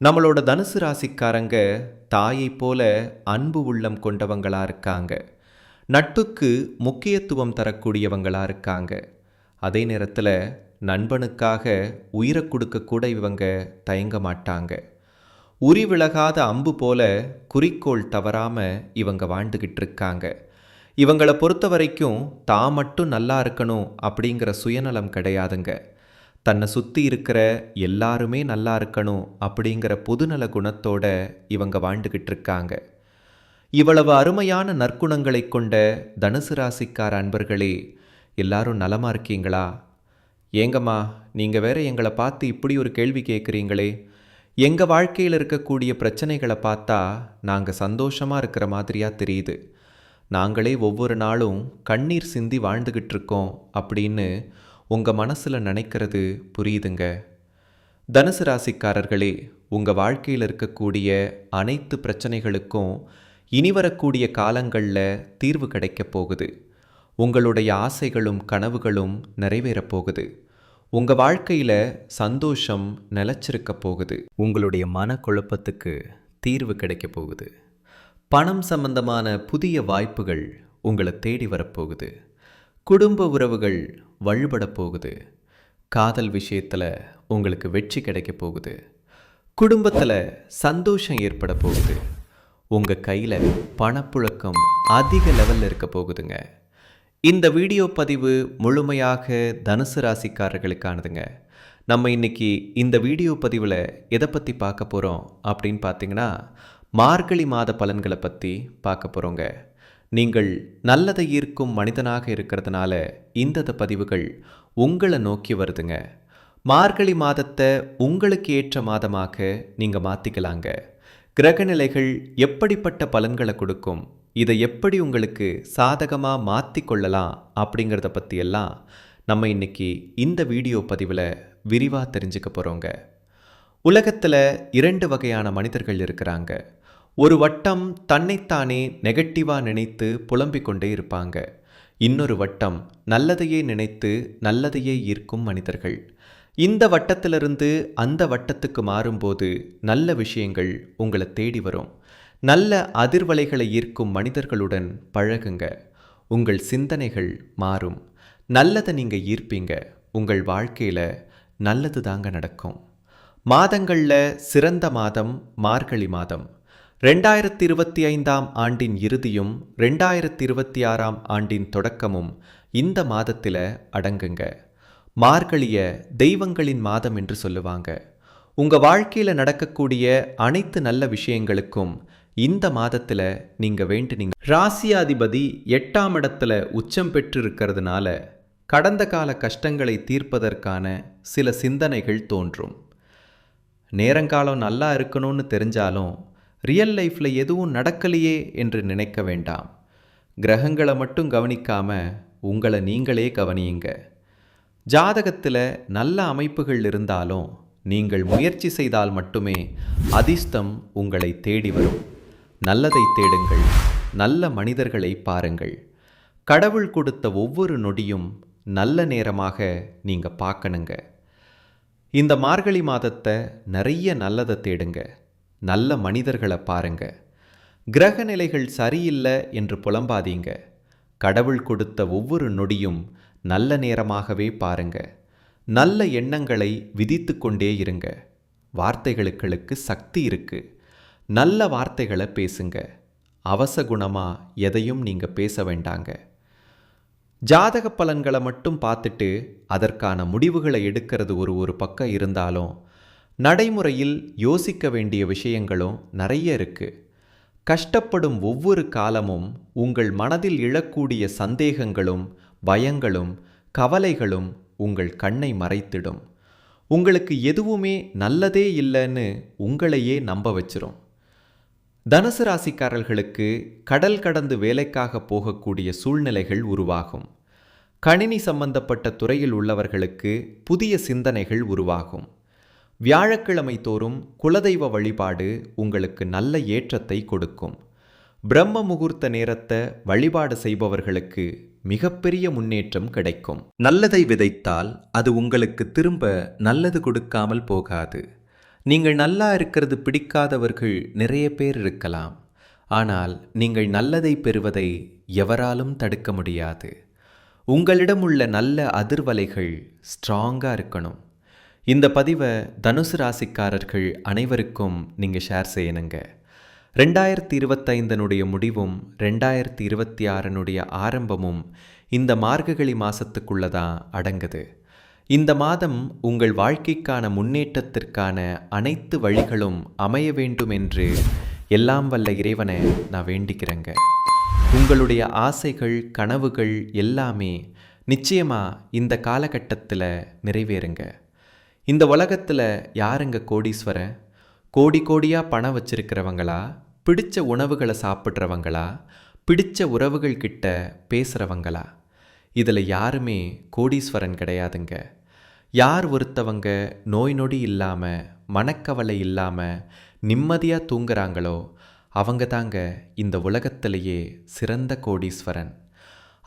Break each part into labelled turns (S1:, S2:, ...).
S1: நம்மளோட தனுசு ராசிக்காரங்க தாயைப் போல அன்பு உள்ளம் கொண்டவங்களா இருக்காங்க. நட்புக்கு முக்கியத்துவம் தரக்கூடியவங்களா இருக்காங்க. அதே நேரத்தில் நண்பனுக்காக உயிரை கொடுக்க கூட இவங்க தயங்க மாட்டாங்க. உரி விலகாத அம்பு போல குறிக்கோள் தவறாம இவங்க வாழ்ந்துகிட்டு இருக்காங்க. இவங்களை பொறுத்த வரைக்கும் தான் மட்டும் நல்லா இருக்கணும் அப்படிங்கிற சுயநலம் கிடையாதுங்க. தன்னை சுற்றி இருக்கிற எல்லாருமே நல்லா இருக்கணும் அப்படிங்கிற பொதுநல குணத்தோட இவங்க வாழ்ந்துக்கிட்டு இருக்காங்க. இவ்வளவு அருமையான நற்குணங்களை கொண்ட தனுசு ராசிக்கார அன்பர்களே எல்லாரும் நலமாக இருக்கீங்களா? ஏங்கம்மா நீங்கள் வேற எங்களை பார்த்து இப்படி ஒரு கேள்வி கேட்குறீங்களே எங்கள் வாழ்க்கையில் இருக்கக்கூடிய பிரச்சனைகளை பார்த்தா நாங்கள் சந்தோஷமாக இருக்கிற மாதிரியாக தெரியுது. நாங்களே ஒவ்வொரு நாளும் கண்ணீர் சிந்தி வாழ்ந்துகிட்டு இருக்கோம் அப்படின்னு உங்கள் மனசில் நினைக்கிறது புரியுதுங்க? தனுசு ராசிக்காரர்களே உங்கள் வாழ்க்கையில் இருக்கக்கூடிய அனைத்து பிரச்சனைகளுக்கும் இனி வரக்கூடிய காலங்களில் தீர்வு கிடைக்கப் போகுது. உங்களுடைய ஆசைகளும் கனவுகளும் நிறைவேறப் போகுது. உங்கள் வாழ்க்கையில் சந்தோஷம் நிலச்சிருக்க போகுது. உங்களுடைய மனக்குழப்பத்துக்கு தீர்வு கிடைக்கப் போகுது. பணம் சம்பந்தமான புதிய வாய்ப்புகள் உங்களை தேடி வரப்போகுது குடும்ப உறவுகள் வலுபடப் போகுது. காதல் விஷயத்தில் உங்களுக்கு வெற்றி கிடைக்க போகுது. குடும்பத்தில் சந்தோஷம் ஏற்பட போகுது. உங்கள் கையில் பணப்புழக்கம் அதிக லெவலில் இருக்க போகுதுங்க. இந்த வீடியோ பதிவு முழுமையாக தனுசு ராசிக்காரர்களுக்கானதுங்க. நம்ம இன்னைக்கு இந்த வீடியோ பதிவில் எதை பற்றி பார்க்க போகிறோம் அப்படின்னு பார்த்தீங்கன்னா மார்கழி மாத பலன்களை பற்றி பார்க்க போகிறோங்க நீங்கள் நல்லதை ஈர்க்கும் மனிதனாக இருக்கிறதுனால இந்த பதிவுகள் உங்களை நோக்கி வருதுங்க. மார்கழி மாதத்தை உங்களுக்கு ஏற்ற மாதமாக நீங்கள் மாற்றிக்கலாங்க கிரகநிலைகள் எப்படிப்பட்ட பலன்களை கொடுக்கும்? இதை எப்படி உங்களுக்கு சாதகமாக மாற்றி கொள்ளலாம் அப்படிங்கிறத பற்றியெல்லாம் நம்ம இன்னைக்கு இந்த வீடியோ பதிவில் விரிவாக தெரிஞ்சுக்க போகிறோங்க உலகத்தில் இரண்டு வகையான மனிதர்கள் இருக்கிறாங்க. ஒரு வட்டம் தன்னைத்தானே நெகட்டிவாக நினைத்து புலம்பிக் கொண்டே இருப்பாங்க. இன்னொரு வட்டம் நல்லதையே நினைத்து நல்லதையே ஈர்க்கும் மனிதர்கள். இந்த வட்டத்திலிருந்து அந்த வட்டத்துக்கு மாறும்போது நல்ல விஷயங்கள் உங்களை தேடி வரும். நல்ல அதிர்வலைகளை ஈர்க்கும் மனிதர்களுடன் பழகுங்க. உங்கள் சிந்தனைகள் மாறும். நல்லதை நீங்கள் ஈர்ப்பீங்க. உங்கள் வாழ்க்கையில் நல்லது தாங்க நடக்கும். மாதங்களில் சிறந்த மாதம் மார்கழி மாதம். ரெண்டாயிரத்தி இருபத்தி ஐந்தாம் ஆண்டின் இறுதியும் ரெண்டாயிரத்தி இருபத்தி ஆறாம் ஆண்டின் தொடக்கமும் இந்த மாதத்தில் அடங்குங்க. மார்கழிய தெய்வங்களின் மாதம் என்று சொல்லுவாங்க. உங்கள் வாழ்க்கையில் நடக்கக்கூடிய அனைத்து நல்ல விஷயங்களுக்கும் இந்த மாதத்தில் நீங்கள் வேண்டுனீங்க. ராசியாதிபதி எட்டாம் இடத்துல உச்சம் பெற்று இருக்கிறதுனால கடந்த கால கஷ்டங்களை தீர்ப்பதற்கான சில சிந்தனைகள் தோன்றும். நேரங்காலம் நல்லா இருக்கணும்னு தெரிஞ்சாலும் ரியல் லைஃப்பில் எதுவும் நடக்கலையே என்று நினைக்க வேண்டாம். கிரகங்களை மட்டும் கவனிக்காம உங்களை நீங்களே கவனியுங்க. ஜாதகத்தில் நல்ல அமைப்புகள் இருந்தாலும் நீங்கள் முயற்சி செய்தால் மட்டுமே அதிர்ஷ்டம் உங்களை தேடி வரும். நல்லதை தேடுங்கள் நல்ல மனிதர்களை பாருங்கள். கடவுள் கொடுத்த ஒவ்வொரு நொடியும் நல்ல நேரமாக நீங்கள் பார்க்கணுங்க. இந்த மார்கழி மாதத்தை நிறைய நல்லதை தேடுங்க. நல்ல மனிதர்களை பாருங்க. கிரக நிலைகள் சரியில்லை என்று புலம்பாதீங்க. கடவுள் கொடுத்த ஒவ்வொரு நொடியும் நல்ல நேரமாகவே பாருங்க. நல்ல எண்ணங்களை விதித்து கொண்டே இருங்க. வார்த்தைகளுக்களுக்கு சக்தி இருக்கு. நல்ல வார்த்தைகளை பேசுங்க. அவச குணமாக எதையும் நீங்கள் பேச வேண்டாங்க. ஜாதக பலன்களை மட்டும் பார்த்துட்டு அதற்கான முடிவுகளை எடுக்கிறது ஒரு ஒரு பக்கம் இருந்தாலும் நடைமுறையில் யோசிக்க வேண்டிய விஷயங்களும் நிறைய இருக்கு. கஷ்டப்படும் ஒவ்வொரு காலமும் உங்கள் மனதில் இழக்கூடிய சந்தேகங்களும் பயங்களும் கவலைகளும் உங்கள் கண்ணை மறைத்திடும். உங்களுக்கு எதுவுமே நல்லதே இல்லைன்னு உங்களையே நம்ப வச்சிரும். தனுசு ராசிக்காரர்களுக்கு கடல் கடந்து வேலைக்காக போகக்கூடிய சூழ்நிலைகள் உருவாகும். கணினி சம்பந்தப்பட்ட துறையில் உள்ளவர்களுக்கு புதிய சிந்தனைகள் உருவாகும். வியாழக்கிழமை தோறும் குலதெய்வ வழிபாடு உங்களுக்கு நல்ல ஏற்றத்தை கொடுக்கும். பிரம்ம முகூர்த்த நேரத்தை வழிபாடு செய்பவர்களுக்கு மிகப்பெரிய முன்னேற்றம் கிடைக்கும். நல்லதை விதைத்தால் அது உங்களுக்கு திரும்ப நல்லது கொடுக்காமல் போகாது. நீங்கள் நல்லா இருக்கிறது பிடிக்காதவர்கள் நிறைய பேர் இருக்கலாம். ஆனால் நீங்கள் நல்லதை பெறுவதை எவராலும் தடுக்க முடியாது. உங்களிடம் உள்ள நல்ல அதிர்வலைகள் ஸ்ட்ராங்காக இருக்கணும். இந்த பதிவை தனுசு ராசிக்காரர்கள் அனைவருக்கும் நீங்கள் ஷேர் செய்யணுங்க. ரெண்டாயிரத்தி இருபத்தைந்தனுடைய முடிவும் ரெண்டாயிரத்தி இருபத்தி ஆறனுடைய ஆரம்பமும் இந்த மார்கழி மாதத்துக்குள்ளே தான் அடங்குது. இந்த மாதம் உங்கள் வாழ்க்கைக்கான முன்னேற்றத்திற்கான அனைத்து வழிகளும் அமைய வேண்டும் என்று எல்லாம் வல்ல இறைவனை நான் வேண்டிக்கிறேங்க. உங்களுடைய ஆசைகள் கனவுகள் எல்லாமே நிச்சயமாக இந்த காலகட்டத்தில் நிறைவேறுங்க. இந்த உலகத்தில் யாருங்க கோடீஸ்வரன்? கோடி கோடியாக பணம் வச்சிருக்கிறவங்களா? பிடிச்ச உணவுகளை சாப்பிட்றவங்களா? பிடிச்ச உறவுகள் கிட்ட பேசுகிறவங்களா இதில் யாருமே கோடீஸ்வரன் கிடையாதுங்க. யார் ஒருத்தவங்க நோய் நொடி இல்லாமல் மனக்கவலை இல்லாமல் நிம்மதியாக தூங்குறாங்களோ அவங்க தாங்க இந்த உலகத்திலேயே சிறந்த கோடீஸ்வரன்.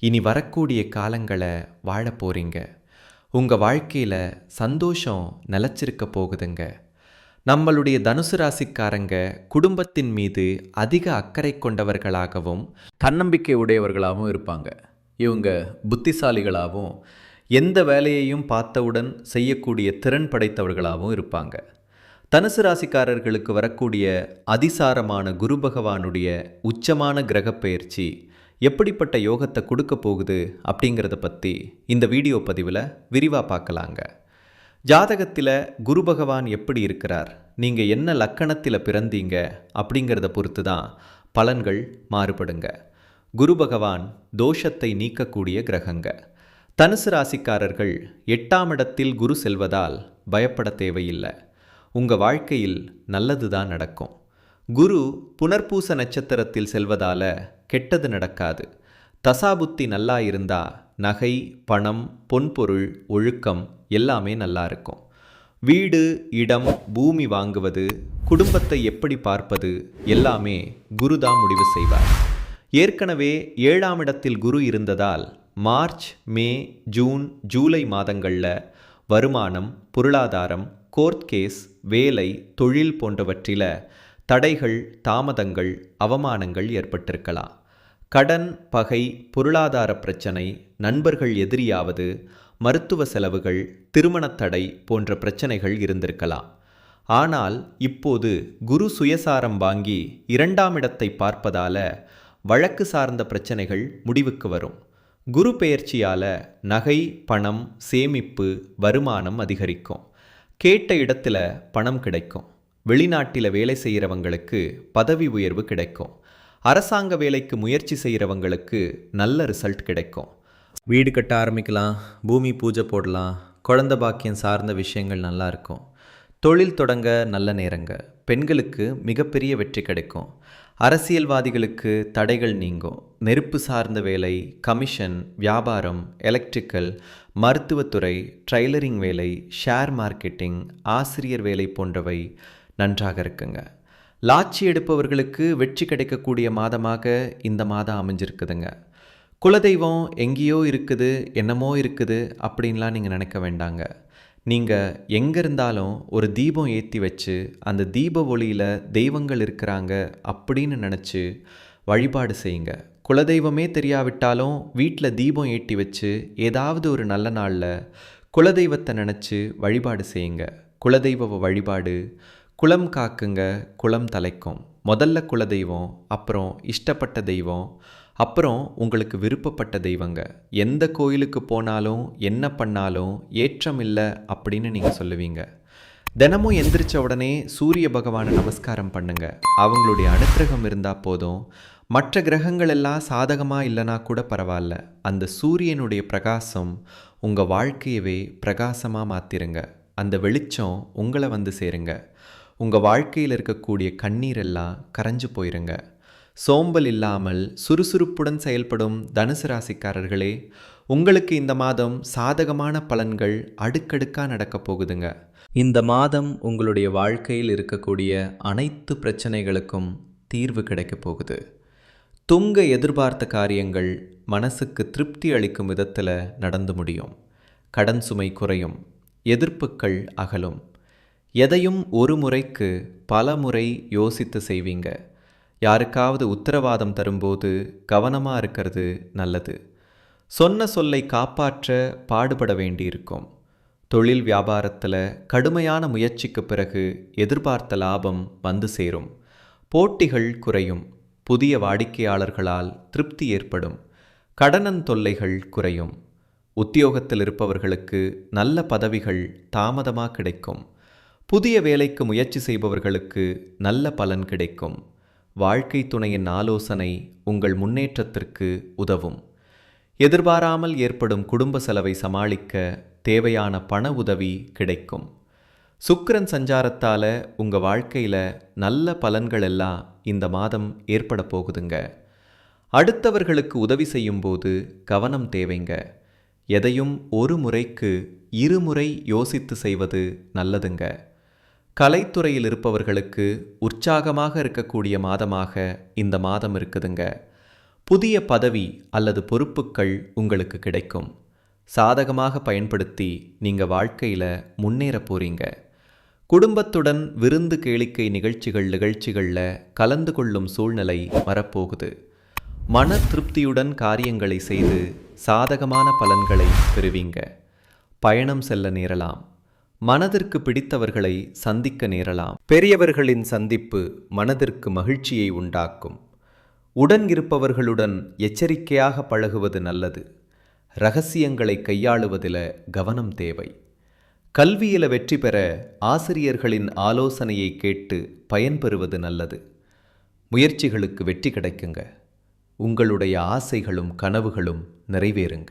S1: இனி வரக்கூடிய காலங்களை வாழ போகிறீங்க உங்கள் வாழ்க்கையில் சந்தோஷம் நிலச்சிருக்க போகுதுங்க. நம்மளுடைய தனுசு ராசிக்காரங்க குடும்பத்தின் மீது அதிக அக்கறை கொண்டவர்களாகவும் தன்னம்பிக்கை உடையவர்களாகவும் இருப்பாங்க. இவங்க புத்திசாலிகளாகவும் எந்த வேலையையும் பார்த்தவுடன் செய்யக்கூடிய திறன் படைத்தவர்களாகவும் இருப்பாங்க. தனுசு ராசிக்காரர்களுக்கு வரக்கூடிய அதிசாரமான குரு பகவானுடைய உச்சமான கிரகப்பெயர்ச்சி எப்படிப்பட்ட யோகத்தை கொடுக்க போகுது அப்படிங்கிறத பற்றி இந்த வீடியோ பதிவில் விரிவாக பார்க்கலாங்க. ஜாதகத்தில் குரு பகவான் எப்படி இருக்கிறார்? நீங்கள் என்ன லக்கணத்தில் பிறந்தீங்க? அப்படிங்கிறத பொறுத்து தான் பலன்கள் மாறுபடுங்க. குரு பகவான் தோஷத்தை நீக்கக்கூடிய கிரகங்க. தனுசு ராசிக்காரர்கள் எட்டாம் இடத்தில் குரு செல்வதால் பயப்பட தேவையில்லை. உங்கள் வாழ்க்கையில் நல்லது தான் நடக்கும். குரு புனர்பூச நட்சத்திரத்தில் செல்வதால கெட்டது நடக்காது. தசாபுத்தி நல்லா இருந்தா நகை பணம் பொன்பொருள் ஒழுக்கம் எல்லாமே நல்லா இருக்கும். வீடு இடம் பூமி வாங்குவது குடும்பத்தை எப்படி பார்ப்பது எல்லாமே குருதான் முடிவு செய்வார். ஏற்கனவே ஏழாம் இடத்தில் குரு இருந்ததால் மார்ச் மே ஜூன் ஜூலை மாதங்களில் வருமானம் பொருளாதாரம் கோர்ட் கேஸ் வேலை தொழில் போன்றவற்றில் தடைகள் தாமதங்கள் அவமானங்கள் ஏற்பட்டிருக்கலாம். கடன் பகை பொருளாதார பிரச்சனை நண்பர்கள் எதிரியாவது மருத்துவ செலவுகள் திருமணத் தடை போன்ற பிரச்சனைகள் இருந்திருக்கலாம். ஆனால் இப்போது குரு சுயசாரம் வாங்கி இரண்டாம் இடத்தை பார்ப்பதால வழக்கு சார்ந்த பிரச்சனைகள் முடிவுக்கு வரும். குரு பெயர்ச்சியால் நகை பணம் சேமிப்பு வருமானம் அதிகரிக்கும். கேட்ட இடத்துல பணம் கிடைக்கும். வெளிநாட்டில் வேலை செய்கிறவங்களுக்கு பதவி உயர்வு கிடைக்கும். அரசாங்க வேலைக்கு முயற்சி செய்கிறவங்களுக்கு நல்ல ரிசல்ட் கிடைக்கும். வீடு கட்ட ஆரம்பிக்கலாம் பூமி பூஜை போடலாம் குழந்த பாக்கியம் சார்ந்த விஷயங்கள் நல்லா இருக்கும். தொழில் தொடங்க நல்ல நேரங்க பெண்களுக்கு மிகப்பெரிய வெற்றி கிடைக்கும். அரசியல்வாதிகளுக்கு தடைகள் நீங்கும். நெருப்பு சார்ந்த வேலை கமிஷன் வியாபாரம் எலக்ட்ரிக்கல் மருத்துவத்துறை ட்ரைலரிங் வேலை ஷேர் மார்க்கெட்டிங் ஆசிரியர் வேலை போன்றவை நன்றாக இருக்குங்க. லாட்சி எடுப்பவர்களுக்கு வெற்றி கிடைக்கக்கூடிய மாதமாக இந்த மாதம் அமைஞ்சிருக்குதுங்க. குலதெய்வம் எங்கேயோ இருக்குது என்னமோ இருக்குது அப்படின்லாம் நீங்கள் நினைக்க வேண்டாங்க. நீங்கள் எங்கே இருந்தாலும் ஒரு தீபம் ஏற்றி வச்சு அந்த தீப ஒளியில் தெய்வங்கள் இருக்கிறாங்க அப்படின்னு நினச்சி வழிபாடு செய்யுங்க. குலதெய்வமே தெரியாவிட்டாலும் வீட்டில் தீபம் ஏற்றி வச்சு ஏதாவது ஒரு நல்ல நாளில் குலதெய்வத்தை நினச்சி வழிபாடு செய்யுங்க. குலதெய்வ வழிபாடு குலம் காக்குங்க குளம் தலைக்கும். முதல்ல குலதெய்வம் அப்புறம் இஷ்டப்பட்ட தெய்வம் அப்புறம் உங்களுக்கு விருப்பப்பட்ட தெய்வங்க. எந்த கோயிலுக்கு போனாலும் என்ன பண்ணாலும் ஏற்றம் இல்லை அப்படின்னு நீங்கள் சொல்லுவீங்க. தினமும் எந்திரிச்ச உடனே சூரிய பகவானை நமஸ்காரம் பண்ணுங்க. அவங்களுடைய அனுக்கிரகம் இருந்தால் போதும். மற்ற கிரகங்கள் எல்லாம் சாதகமாக இல்லைனா கூட பரவாயில்ல. அந்த சூரியனுடைய பிரகாசம் உங்கள் வாழ்க்கையவே பிரகாசமாக மாற்றிருங்க அந்த வெளிச்சம் உங்களை வந்து சேருங்க. உங்கள் வாழ்க்கையில் இருக்கக்கூடிய கண்ணீர் எல்லாம் கரைஞ்சு போயிருங்க. சோம்பல் இல்லாமல் சுறுசுறுப்புடன் செயல்படும் தனுசு ராசிக்காரர்களே உங்களுக்கு இந்த மாதம் சாதகமான பலன்கள் அடுக்கடுக்காக நடக்கப் போகுதுங்க. இந்த மாதம் உங்களுடைய வாழ்க்கையில் இருக்கக்கூடிய அனைத்து பிரச்சனைகளுக்கும் தீர்வு கிடைக்கப் போகுது. துங்க எதிர்பார்த்த காரியங்கள் மனசுக்கு திருப்தி அளிக்கும் விதத்தில் நடந்து முடியும். கடன் சுமை குறையும். எதிர்ப்புக்கள் அகலும். எதையும் ஒரு முறைக்கு பல முறை யோசித்து செய்வீங்க. யாருக்காவது உத்தரவாதம் தரும்போது கவனமாக இருக்கிறது நல்லது. சொன்ன சொல்லை காப்பாற்ற பாடுபட வேண்டியிருக்கும். தொழில் வியாபாரத்தில் கடுமையான முயற்சிக்கு பிறகு எதிர்பார்த்த லாபம் வந்து சேரும். போட்டிகள் குறையும். புதிய வாடிக்கையாளர்களால் திருப்தி ஏற்படும். கடனன் தொல்லைகள் குறையும். உத்தியோகத்தில் இருப்பவர்களுக்கு நல்ல பதவிகள் தாமதமாக கிடைக்கும். புதிய வேலைக்கு முயற்சி செய்பவர்களுக்கு நல்ல பலன் கிடைக்கும். வாழ்க்கை துணையின் ஆலோசனை உங்கள் முன்னேற்றத்திற்கு உதவும். எதிர்பாராமல் ஏற்படும் குடும்ப செலவை சமாளிக்க தேவையான பண உதவி கிடைக்கும். சுக்கரன் சஞ்சாரத்தால் உங்கள் வாழ்க்கையில் நல்ல பலன்கள் எல்லாம் இந்த மாதம் ஏற்பட போகுதுங்க. அடுத்தவர்களுக்கு உதவி செய்யும்போது கவனம் தேவைங்க. எதையும் ஒரு முறைக்கு இருமுறை யோசித்து செய்வது நல்லதுங்க. கலைத்துறையில் இருப்பவர்களுக்கு உற்சாகமாக இருக்கக்கூடிய மாதமாக இந்த மாதம் இருக்குதுங்க. புதிய பதவி அல்லது பொறுப்புகள் உங்களுக்கு கிடைக்கும். சாதகமாக பயன்படுத்தி நீங்கள் வாழ்க்கையில் முன்னேற போறீங்க. குடும்பத்துடன் விருந்து கேளிக்கை நிகழ்ச்சிகள் நிகழ்ச்சிகளில் கலந்து கொள்ளும் சூழ்நிலை வரப்போகுது. மன திருப்தியுடன் காரியங்களை செய்து சாதகமான பலன்களை பெறுவீங்க. பயணம் செல்ல நேரலாம். மனதிற்கு பிடித்தவர்களை சந்திக்க நேரலாம். பெரியவர்களின் சந்திப்பு மனதிற்கு மகிழ்ச்சியை உண்டாக்கும். உடன் இருப்பவர்களுடன் எச்சரிக்கையாக பழகுவது நல்லது. ரகசியங்களை கையாளுவதில் கவனம் தேவை. கல்வியில வெற்றி பெற ஆசிரியர்களின் ஆலோசனையை கேட்டு பயன்பெறுவது நல்லது. முயற்சிகளுக்கு வெற்றி கிடைக்குங்க. உங்களுடைய ஆசைகளும் கனவுகளும் நிறைவேறுங்க.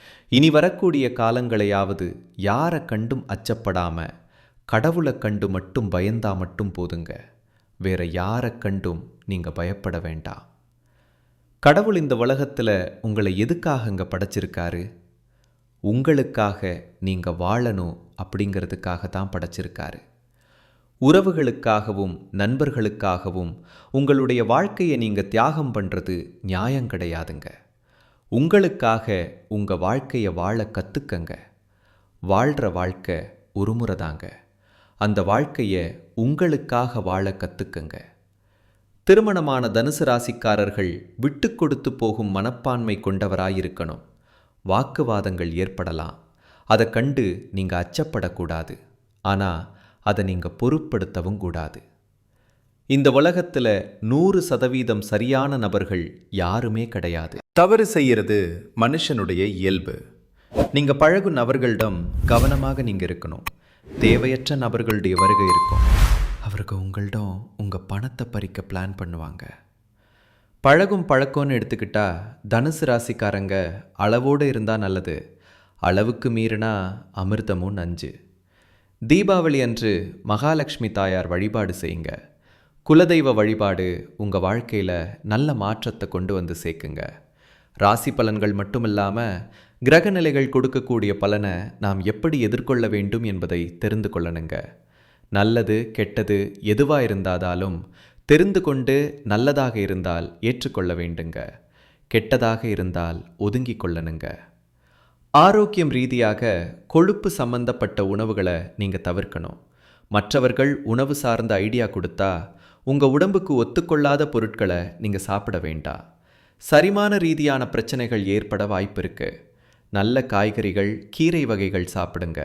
S1: இனி வரக்கூடிய காலங்களையாவது யாரை கண்டும் அச்சப்படாம கடவுளை கண்டு மட்டும் பயந்தா மட்டும் போதுங்க. வேற யாரை கண்டும் நீங்கள் பயப்பட வேண்டாம் கடவுள் இந்த உலகத்தில் உங்களை எதுக்காக இங்கே படைச்சிருக்காரு? உங்களுக்காக நீங்கள் வாழணும் அப்படிங்கிறதுக்காக தான் படைச்சிருக்காரு. உறவுகளுக்காகவும் நண்பர்களுக்காகவும் உங்களுடைய வாழ்க்கையை நீங்கள் தியாகம் பண்ணுறது நியாயம் கிடையாதுங்க. உங்களுக்காக உங்கள் வாழ்க்கையை வாழ கற்றுக்கங்க வாழ்கிற வாழ்க்கை ஒரு முறை தாங்க. அந்த வாழ்க்கையை உங்களுக்காக வாழ கற்றுக்கங்க திருமணமான தனுசு ராசிக்காரர்கள் விட்டு கொடுத்து போகும் மனப்பான்மை கொண்டவராயிருக்கணும். வாக்குவாதங்கள் ஏற்படலாம். அதை கண்டு நீங்கள் அச்சப்படக்கூடாது. ஆனால் அதை நீங்கள் பொருட்படுத்தவும் கூடாது. இந்த உலகத்தில் நூறு சதவீதம் சரியான நபர்கள் யாருமே கிடையாது. தவறு செய்யறது மனுஷனுடைய இயல்பு. நீங்கள் பழகும் நபர்களிடம் கவனமாக நீங்கள் இருக்கணும். தேவையற்ற நபர்களுடைய வருகை இருக்கும். அவருக்கு உங்களிடம் உங்கள் பணத்தை பறிக்க பிளான் பண்ணுவாங்க. பழகும் பழக்கம்னு எடுத்துக்கிட்டா தனுசு ராசிக்காரங்க அளவோடு இருந்தால் நல்லது. அளவுக்கு மீறினா அமிர்தமும் நஞ்சு. தீபாவளி அன்று மகாலட்சுமி தாயார் வழிபாடு செய்யுங்க. குலதெய்வ வழிபாடு உங்கள் வாழ்க்கையில் நல்ல மாற்றத்தை கொண்டு வந்து சேர்க்குங்க. ராசி பலன்கள் மட்டும் இல்லாமல் கிரகநிலைகள் கொடுக்கக்கூடிய பலனை நாம் எப்படி எதிர்கொள்ள வேண்டும் என்பதை தெரிந்து கொள்ளணுங்க. நல்லது கெட்டது எதுவாக இருந்தாதாலும் தெரிந்து கொண்டு நல்லதாக இருந்தால் ஏற்றுக்கொள்ள வேண்டுங்க. கெட்டதாக இருந்தால் ஒதுங்கிக் கொள்ளணுங்க. ஆரோக்கியம் ரீதியாக கொழுப்பு சம்பந்தப்பட்ட உணவுகளை நீங்கள் தவிர்க்கணும். மற்றவர்கள் உணவு சார்ந்த ஐடியா கொடுத்தா உங்கள் உடம்புக்கு ஒத்துக்கொள்ளாத பொருட்களை நீங்கள் சாப்பிட வேண்டாம் சரிமான ரீதியான பிரச்சனைகள் ஏற்பட வாய்ப்பு இருக்கு நல்ல காய்கறிகள் கீரை வகைகள் சாப்பிடுங்க.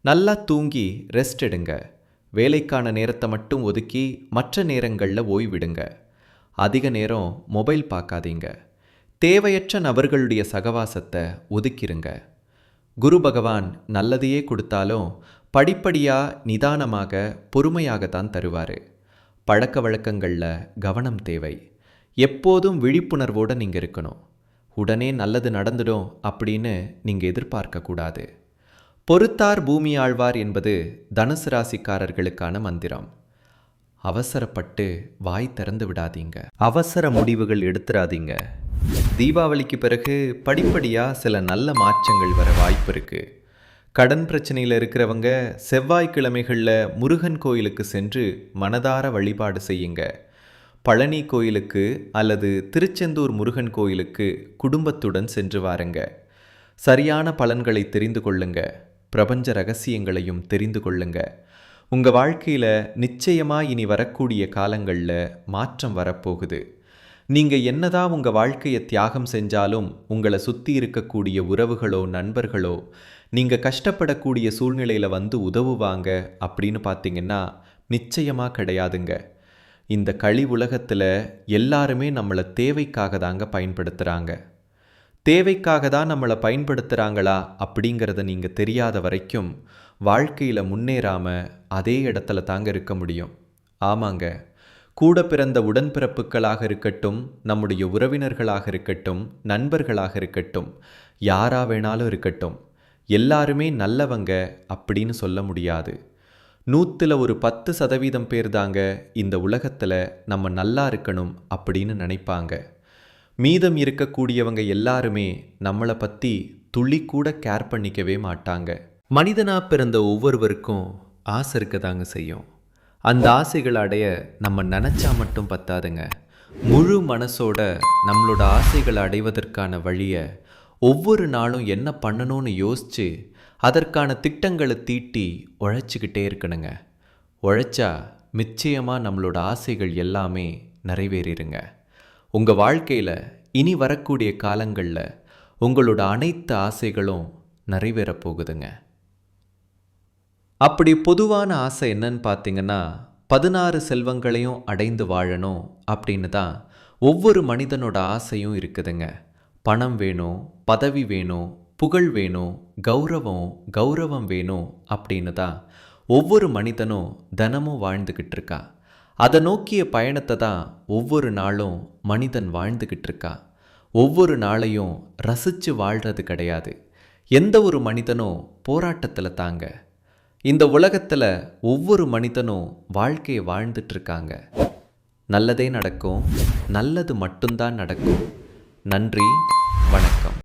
S1: நல்லா தூங்கி ரெஸ்ட் எடுங்க. வேலைக்கான நேரத்தை மட்டும் ஒதுக்கி மற்ற நேரங்களில் ஓய்விடுங்க. அதிக நேரம் மொபைல் பார்க்காதீங்க. தேவையற்ற நபர்களுடைய சகவாசத்தை ஒதுக்கிருங்க. குரு பகவான் நல்லதையே கொடுத்தாலும் படிப்படியாக நிதானமாக பொறுமையாகத்தான் தருவார். பழக்க வழக்கங்களில் கவனம் தேவை. எப்போதும் விழிப்புணர்வோடு நீங்கள் இருக்கணும். உடனே நல்லது நடந்துடும் அப்படின்னு நீங்கள் எதிர்பார்க்கக்கூடாது பொறுத்தார் பூமி ஆழ்வார் என்பது தனுசு ராசிக்காரர்களுக்கான மந்திரம். அவசரப்பட்டு வாய் திறந்து விடாதீங்க. அவசர முடிவுகள் எடுத்துடாதீங்க தீபாவளிக்கு பிறகு படிப்படியாக சில நல்ல மாற்றங்கள் வர வாய்ப்பு இருக்குது கடன் பிரச்சனையில் இருக்கிறவங்க செவ்வாய்க்கிழமைகளில் முருகன் கோயிலுக்கு சென்று மனதார வழிபாடு செய்யுங்க. பழனி கோயிலுக்கு அல்லது திருச்செந்தூர் முருகன் கோயிலுக்கு குடும்பத்துடன் சென்று வாருங்க. சரியான பலன்களை தெரிந்து கொள்ளுங்க. பிரபஞ்ச ரகசியங்களையும் தெரிந்து கொள்ளுங்க. உங்கள் வாழ்க்கையில் நிச்சயமாக இனி வரக்கூடிய காலங்களில் மாற்றம் வரப்போகுது. நீங்கள் என்னதான் உங்கள் வாழ்க்கையை தியாகம் செஞ்சாலும் உங்களை சுற்றி இருக்கக்கூடிய உறவுகளோ நண்பர்களோ நீங்கள் கஷ்டப்படக்கூடிய சூழ்நிலையில் வந்து உதவுவாங்க அப்படின்னு பார்த்தீங்கன்னா நிச்சயமாக கிடையாதுங்க. இந்த களி உலகத்தில் எல்லாருமே நம்மளை தேவைக்காக தாங்க பயன்படுத்துகிறாங்க தேவைக்காக தான் நம்மளை பயன்படுத்துகிறாங்களா அப்படிங்கிறத நீங்கள் தெரியாத வரைக்கும் வாழ்க்கையில் முன்னேறாமல் அதே இடத்துல தாங்க இருக்க முடியும். ஆமாங்க. கூட பிறந்த உடன்பிறப்புகளாக இருக்கட்டும் நம்முடைய உறவினர்களாக இருக்கட்டும் நண்பர்களாக இருக்கட்டும் யாரா வேணாலும் இருக்கட்டும் எல்லாருமே நல்லவங்க அப்படின்னு சொல்ல முடியாது. நூற்றில் ஒரு பத்து சதவீதம் பேர் தாங்க இந்த உலகத்தில் நம்ம நல்லா இருக்கணும் அப்படின்னு நினைப்பாங்க. மீதம் இருக்கக்கூடியவங்க எல்லாருமே நம்மளை பற்றி துளி கூட கேர் பண்ணிக்கவே மாட்டாங்க. மனிதனாக பிறந்த ஒவ்வொருவருக்கும் ஆசை இருக்க தாங்க செய்யும். அந்த ஆசைகளை அடைய நம்ம நினச்சா மட்டும் பத்தாதுங்க. முழு மனசோட நம்மளோட ஆசைகளை அடைவதற்கான வழியை ஒவ்வொரு நாளும் என்ன பண்ணணும்னு யோசித்து அதற்கான திட்டங்களை தீட்டி உழைச்சிக்கிட்டே இருக்கணுங்க. உழைச்சா நிச்சயமாக நம்மளோட ஆசைகள் எல்லாமே நிறைவேறிடுங்க உங்கள் வாழ்க்கையில் இனி வரக்கூடிய காலங்களில் உங்களோட அனைத்து ஆசைகளும் நிறைவேறப் போகுதுங்க. அப்படி பொதுவான ஆசை என்னன்னு பார்த்தீங்கன்னா பதினாறு செல்வங்களையும் அடைந்து வாழணும் அப்படின்னு தான் ஒவ்வொரு மனிதனோட ஆசையும் இருக்குதுங்க. பணம் வேணும் பதவி வேணும் புகழ் வேணும் கௌரவம் கௌரவம் வேணும் அப்படின்னு தான் ஒவ்வொரு மனிதனும் தினமும் வாழ்ந்துக்கிட்டு இருக்கா. அதை நோக்கிய பயணத்தை தான் ஒவ்வொரு நாளும் மனிதன் வாழ்ந்துக்கிட்டு இருக்கா. ஒவ்வொரு நாளையும் ரசித்து வாழ்கிறது கிடையாது. எந்த ஒரு மனிதனும் போராட்டத்தில் தாங்க. இந்த உலகத்தில் ஒவ்வொரு மனிதனும் வாழ்க்கையை வாழ்ந்துட்டு இருக்காங்க. நல்லதே நடக்கும் நல்லது மட்டும்தான் நடக்கும். நன்றி வணக்கம்.